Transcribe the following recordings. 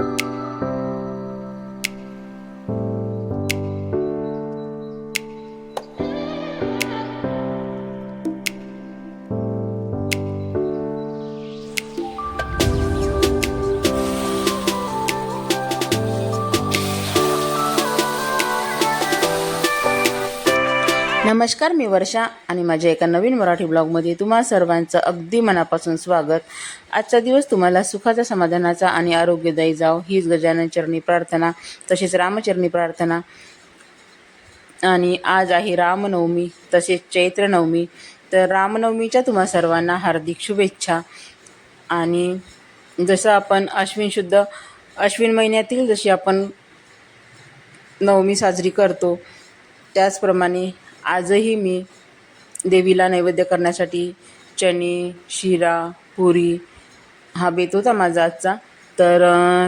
you नमस्कार मी वर्षा आणि माझ्या एका नवीन मराठी ब्लॉगमध्ये तुम्हा सर्वांचं अगदी मनापासून स्वागत. आजचा दिवस तुम्हाला सुखाचा समाधानाचा आणि आरोग्यदायी जाव हीच गजानन चरणी प्रार्थना तसेच रामचरणी प्रार्थना. आणि आज आहे रामनवमी तसेच चैत्र नवमी तर रामनवमीच्या तुम्हा सर्वांना हार्दिक शुभेच्छा. आणि जसं आपण अश्विन शुद्ध अश्विन महिन्यातील जशी आपण नवमी साजरी करतो त्याचप्रमाणे आजही मी देवीला नैवेद्य करण्यासाठी चणे शिरा पुरी हा बेत होता माझा आजचा. तर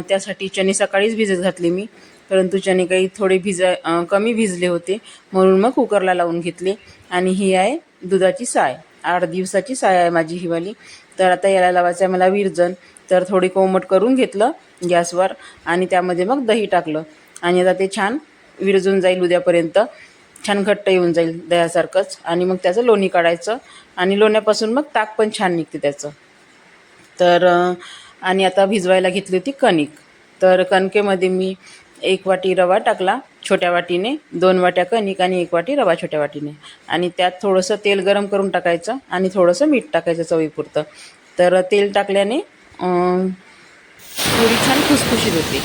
त्यासाठी चने सकाळीच भिजत घातली मी. परंतु चणे काही थोडे भिजा कमी भिजले होते. म्हणून मग कुकरला लावून घेतले. आणि ही आहे दुधाची साय. आठ दिवसाची साय आहे माझी हिवाली तर आता याला लावायचं आहे मला विरजन. तर थोडी कोमट करून घेतलं गॅसवर. आणि त्यामध्ये मग दही टाकलं. आणि आता ते छान विरजून जाईल उद्यापर्यंत. छान घट्ट येऊन जाईल दह्यासारखंच. आणि मग त्याचं लोणी काढायचं. आणि लोण्यापासून मग ताक पण छान निघते त्याचं. तर आणि आता भिजवायला घेतली होती कणिक. तर कणकेमध्ये मी एक वाटी रवा टाकला छोट्या वाटीने दोन वाट्या कणिक आणि एक वाटी रवा छोट्या वाटीने. आणि त्यात थोडंसं तेल गरम करून टाकायचं आणि थोडंसं मीठ टाकायचं चवीपुरतं. तर तेल टाकल्याने पुरी छान खुसखुशीत होते.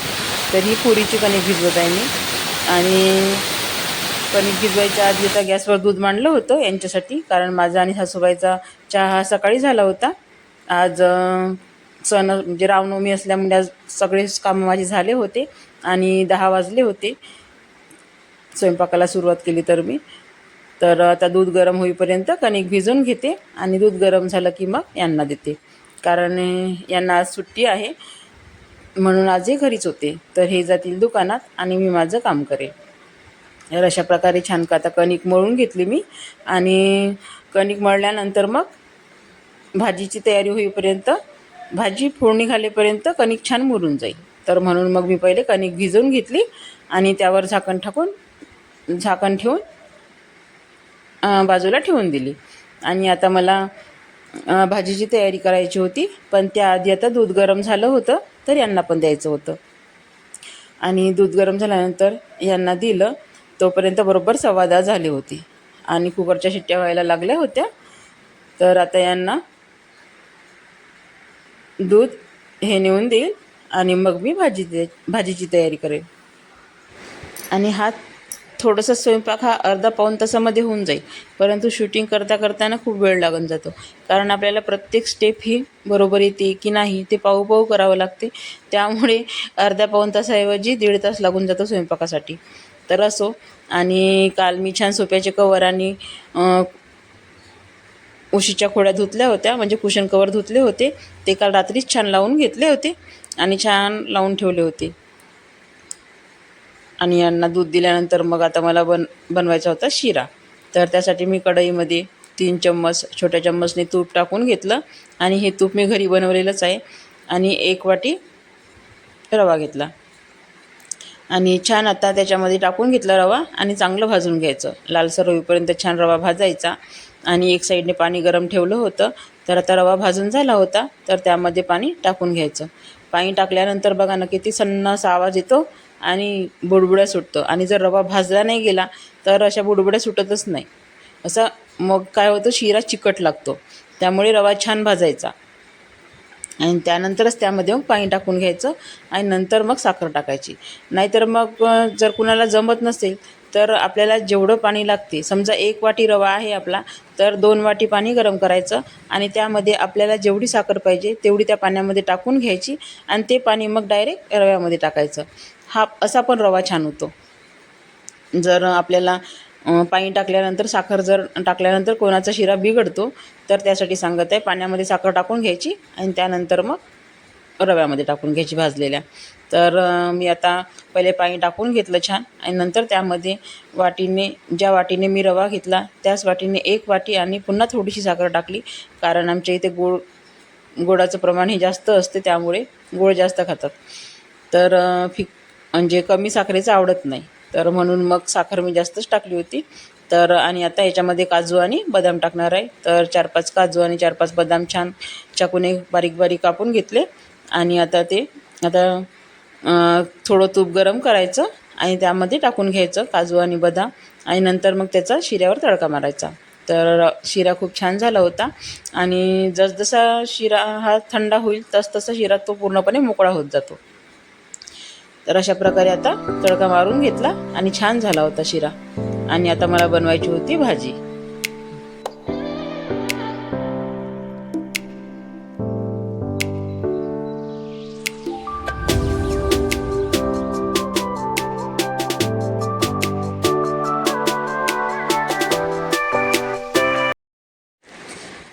तर ही पुरीची कणिक भिजवत आहे मी. आणि कणिक भिजवायच्या आधी आता गॅसवर दूध मांडलं होतं यांच्यासाठी कारण माझा आणि सासूबाईचा चहा हा सकाळी झाला होता. आज सण म्हणजे रामनवमी असल्यामुळे आज सगळेच कामं माझे झाले होते आणि दहा वाजले होते. स्वयंपाकाला सुरुवात केली तर मी. तर आता दूध गरम होईपर्यंत कणिक भिजून घेते आणि दूध गरम झालं की मग यांना देते. कारण यांना आज सुट्टी आहे. म्हणून आज हे घरीच होते. तर हे जातील दुकानात आणि मी माझं काम करेन. तर अशा प्रकारे छान का आता कणिक मळून घेतली मी. आणि कणिक मळल्यानंतर मग भाजीची तयारी होईपर्यंत भाजी फोडणी घालेपर्यंत कणिक छान मुरून जाईल. तर म्हणून मग मी पहिले कणिक भिजवून घेतली आणि त्यावर झाकण टाकून झाकण ठेवून बाजूला ठेवून दिली. आणि आता मला भाजीची तयारी करायची होती पण त्याआधी आता दूध गरम झालं होतं तर यांना पण द्यायचं होतं. आणि दूध गरम झाल्यानंतर यांना दिलं तोपर्यंत बरोबर सव्वा दहा होती होते. आणि कुकरच्या शिट्ट्या व्हायला लागल्या होत्या. तर आता यांना दूध हे नेऊन देईल आणि मग मी भाजी दे भाजीची तयारी करेल. आणि हा थोडंसं स्वयंपाक हा अर्धा पाऊण तासामध्ये होऊन जाईल. परंतु शूटिंग करता करताना खूप वेळ लागून जातो. कारण आपल्याला प्रत्येक स्टेप ही बरोबर येते की नाही ते पाहू पाहू करावं लागते. त्यामुळे अर्ध्या पाऊण तासाऐवजी दीड तास लागून जातो स्वयंपाकासाठी. तर असो. आणि काल मी छान सोप्याचे कवर आणि उशीच्या खोड्या धुतल्या होत्या. म्हणजे कुशन कवर धुतले होते. ते काल रात्रीच छान लावून घेतले होते. आणि छान लावून ठेवले होते. आणि यांना दूध दिल्यानंतर मग आता मला बन बनवायचा होता शिरा. तर त्यासाठी मी कढईमध्ये तीन चम्मच छोट्या चम्मचने तूप टाकून घेतलं. आणि हे तूप मी घरी बनवलेलंच आहे. आणि एक वाटी रवा घेतला. आणि छान आता त्याच्यामध्ये टाकून घेतला रवा आणि चांगलं भाजून घ्यायचं. लालसर होईपर्यंत छान रवा भाजायचा. आणि एक साईडने पाणी गरम ठेवलं होतं. तर आता रवा भाजून झाला होता. तर त्यामध्ये पाणी टाकून घ्यायचं. पाणी टाकल्यानंतर बघा ना किती सन्नास आवाज येतो आणि बुडबुड्या सुटतं. आणि जर रवा भाजला नाही गेला तर अशा बुडबुड्या सुटतच नाही. असं मग काय होतं? शिरा चिकट लागतो. त्यामुळे रवा छान भाजायचा. आणि त्यानंतरच त्यामध्ये मग पाणी टाकून घ्यायचं आणि नंतर मग साखर टाकायची. नाहीतर मग जर कुणाला जमत नसेल तर आपल्याला जेवढं पाणी लागते समजा एक वाटी रवा आहे आपला तर दोन वाटी पाणी गरम करायचं आणि त्यामध्ये आपल्याला जेवढी साखर पाहिजे तेवढी त्या पाण्यामध्ये टाकून घ्यायची आणि ते पाणी मग डायरेक्ट रव्यामध्ये टाकायचं. हा असा पण रवा छान होतो. जर आपल्याला पाणी टाकल्यानंतर साखर जर टाकल्यानंतर कोणाचा शिरा बिघडतो तर त्यासाठी सांगत आहे पाण्यामध्ये साखर टाकून घ्यायची आणि त्यानंतर मग रव्यामध्ये टाकून घ्यायची भाजलेल्या. तर मी आता पहिले पाणी टाकून घेतलं छान आणि नंतर त्यामध्ये वाटीने ज्या वाटीने मी रवा घेतला त्याच वाटीने एक वाटी आणि पुन्हा थोडीशी साखर टाकली कारण आमच्या इथे गोड गोडाचं प्रमाण हे जास्त असते त्यामुळे गोड जास्त खातात. तर फिक म्हणजे कमी साखरेचं आवडत नाही. तर म्हणून मग साखर मी जास्तच टाकली होती. तर आणि आता याच्यामध्ये काजू आणि बदाम टाकणार आहे. तर चार पाच काजू आणि चार पाच बदाम छान चाकूने बारीक बारीक कापून घेतले. आणि आता ते आता थोडं तूप गरम करायचं आणि त्यामध्ये टाकून घ्यायचं काजू आणि बदाम. आणि नंतर मग त्याचा शिऱ्यावर तडका मारायचा. तर शिरा खूप छान झाला होता. आणि जसजसा शिरा हा थंडा होईल तसतसा शिरा तो पूर्णपणे मोकळा होत जातो. तर अशा प्रकारे आता तडका मारून घेतला आणि छान झाला होता शिरा. आणि आता मला बनवायची होती भाजी.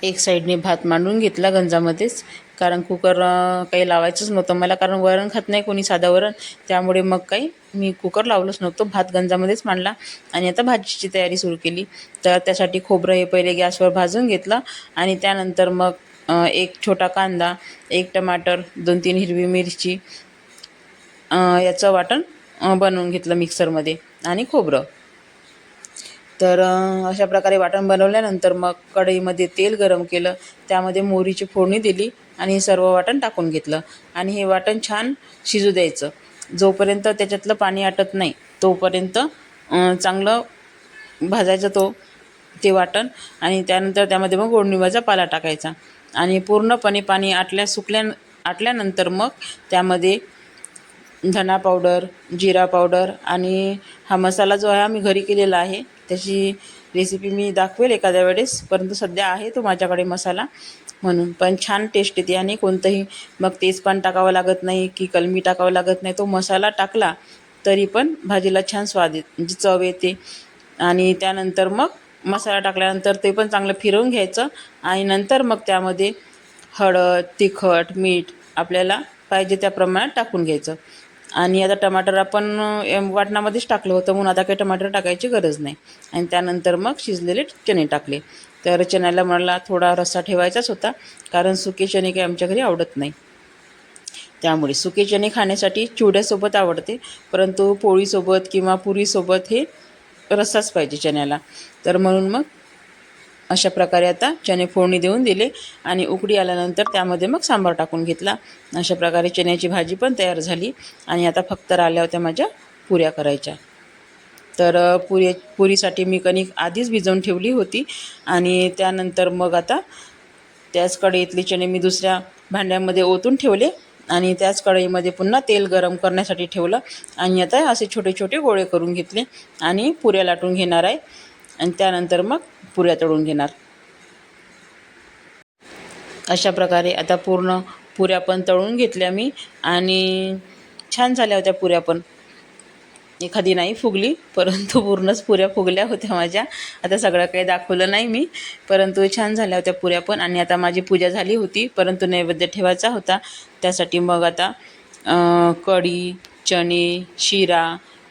एक साईडने भात मांडून घेतला गंजामध्येच. कारण कुकर काही लावायचंच नव्हतं मला कारण वरण खात नाही कोणी साधं वरण. त्यामुळे मग काही मी कुकर लावलंच नव्हतं भात गंजामध्येच मांडला. आणि आता भाजीची तयारी सुरू केली. तर त्यासाठी खोबरं हे पहिले गॅसवर भाजून घेतलं. आणि त्यानंतर मग एक छोटा कांदा एक टमाटर दोन तीन हिरवी मिरची याचं वाटण बनवून घेतलं मिक्सरमध्ये आणि खोबरं. तर अशा प्रकारे वाटण बनवल्यानंतर मग कढईमध्ये तेल गरम केलं. त्यामध्ये मोहरीची फोडणी दिली आणि सर्व वाटण टाकून घेतलं. आणि हे वाटण छान शिजू द्यायचं. जोपर्यंत त्याच्यातलं पाणी आटत नाही तोपर्यंत चांगलं भाजायचं तो ते वाटण. आणि त्यानंतर त्यामध्ये मग गोडनिंबाचा पाला टाकायचा. आणि पूर्णपणे पाणी आटल्या सुकल्या आटल्यानंतर मग त्यामध्ये धना पावडर जिरा पावडर आणि हा मसाला जो आहे आम्ही घरी केलेला आहे त्याची रेसिपी मी दाखवेल एखाद्या वेळेस. परंतु सध्या आहे तो माझ्याकडे मसाला म्हणून. पण छान टेस्ट येते आणि कोणतंही मग तेजपान टाकावं लागत नाही की कलमी टाकावं लागत नाही. तो मसाला टाकला तरी पण भाजीला छान स्वाद येत म्हणजे चव येते. आणि त्यानंतर मग मसाला टाकल्यानंतर ते पण चांगलं फिरवून घ्यायचं. आणि नंतर मग त्यामध्ये हळद तिखट मीठ आपल्याला पाहिजे त्या प्रमाणात टाकून घ्यायचं. आणि आता टमाटर आपण वाटणामध्येच टाकलं होतं म्हणून आता काही टमाटर टाकायची गरज नाही. आणि त्यानंतर मग शिजलेले चणे टाकले. तर चण्याला मला थोडा रस्सा ठेवायचाच होता कारण सुके चणे काही आमच्या घरी आवडत नाही. त्यामुळे सुके चणे खाण्यासाठी चिवड्यासोबत आवडते परंतु पोळीसोबत किंवा पुरीसोबत हे रस्साच पाहिजे चण्याला. तर म्हणून मग अशा प्रकारे आता चणे फोडणी देऊन दिले आणि उकडी आल्यानंतर त्यामध्ये मग सांबार टाकून घेतला. अशा प्रकारे चण्याची भाजी पण तयार झाली आणि आता फक्त राहिल्या होत्या माझ्या पुऱ्या करायच्या. तर पुरी पुरीसाठी मी कणिक आधीच भिजवून ठेवली होती आणि त्यानंतर मग आता त्याच कढईतले चणे मी दुसऱ्या भांड्यामध्ये ओतून ठेवले आणि त्याच कढईमध्ये पुन्हा तेल गरम करण्यासाठी ठेवलं आणि आता असे छोटे छोटे गोळे करून घेतले आणि पुऱ्या लाटून घेणार आहे. आणि त्यानंतर मग पुऱ्या तळून घेणार. अशा प्रकारे आता पूर्ण पुऱ्या पण तळून घेतल्या मी आणि छान झाल्या होत्या पुऱ्या पण. एखादी नाही फुगली परंतु पूर्णच पुऱ्या फुगल्या होत्या माझ्या. आता सगळं काही दाखवलं नाही मी परंतु छान झाल्या होत्या पुऱ्या पण आणि आता माझी पूजा झाली होती परंतु नैवेद्य ठेवायचा होता. त्यासाठी मग आता कढी चणे शिरा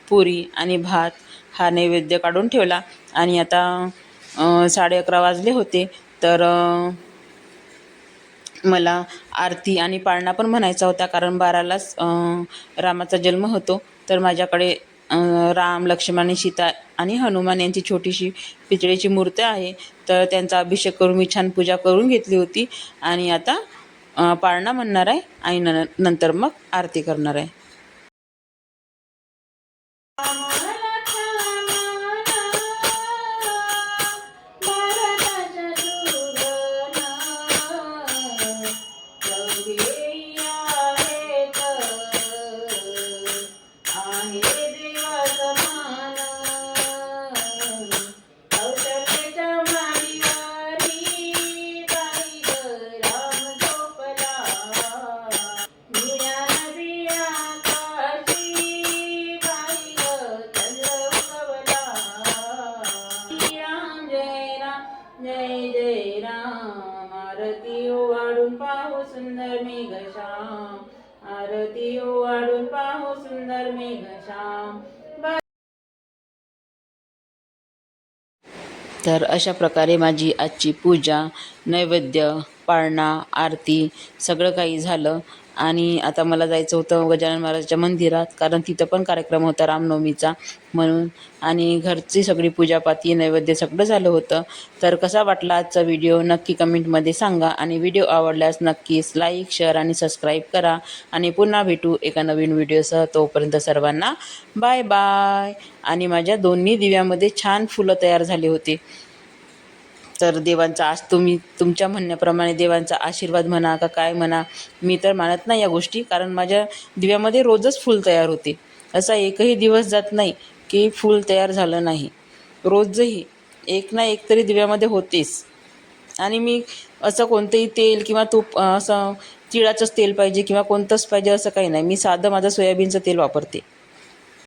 पुरी आणि भात हा नैवेद्य काढून ठेवला. आणि आता साडे अकरा वाजले होते. तर मला आरती आणि पाळणा पण म्हणायचा होता. कारण बारालाच रामाचा जन्म होतो. तर माझ्याकडे राम लक्ष्मण आणि सीता आणि हनुमान यांची छोटीशी पितळेची मूर्ती आहे. तर त्यांचा अभिषेक करून मी छान पूजा करून घेतली होती. आणि आता पाळणा म्हणणार आहे. आणि न नंतर मग आरती करणार आहे. मेघश्याम तर अशा प्रकारे माझी आजची पूजा नैवेद्य पाळणा आरती सगळं काही झालं. आणि आता मला जायचं होतं गजानन महाराजच्या मंदिरात कारण तिथं पण कार्यक्रम होता रामनवमीचा म्हणून. आणि घरची सगळी पूजापाती नैवेद्य सगळं झालं होतं. तर कसा वाटला आजचा व्हिडिओ? नक्की कमेंटमध्ये सांगा. आणि व्हिडिओ आवडल्यास नक्कीच लाईक शेअर आणि सबस्क्राईब करा. आणि पुन्हा भेटू एका नवीन व्हिडिओसह. तोपर्यंत सर्वांना बाय बाय. आणि माझ्या दोन्ही दिव्यामध्ये छान फुलं तयार झाले होते. तर देवांचा आज तुम्ही तुमच्या म्हणण्याप्रमाणे देवांचा आशीर्वाद म्हणा का काय म्हणा मी तर मानत नाही या गोष्टी. कारण माझ्या दिव्यामध्ये रोजच फूल तयार होते. असा एकही दिवस जात नाही की फूल तयार झालं नाही. रोजही एक ना एक तरी दिव्यामध्ये होतेच. आणि मी असं कोणतंही तेल किंवा तूप असं तिळाचंच तेल पाहिजे किंवा कोणतंच पाहिजे असं काही नाही. मी साधं माझं सोयाबीनचं तेल वापरते.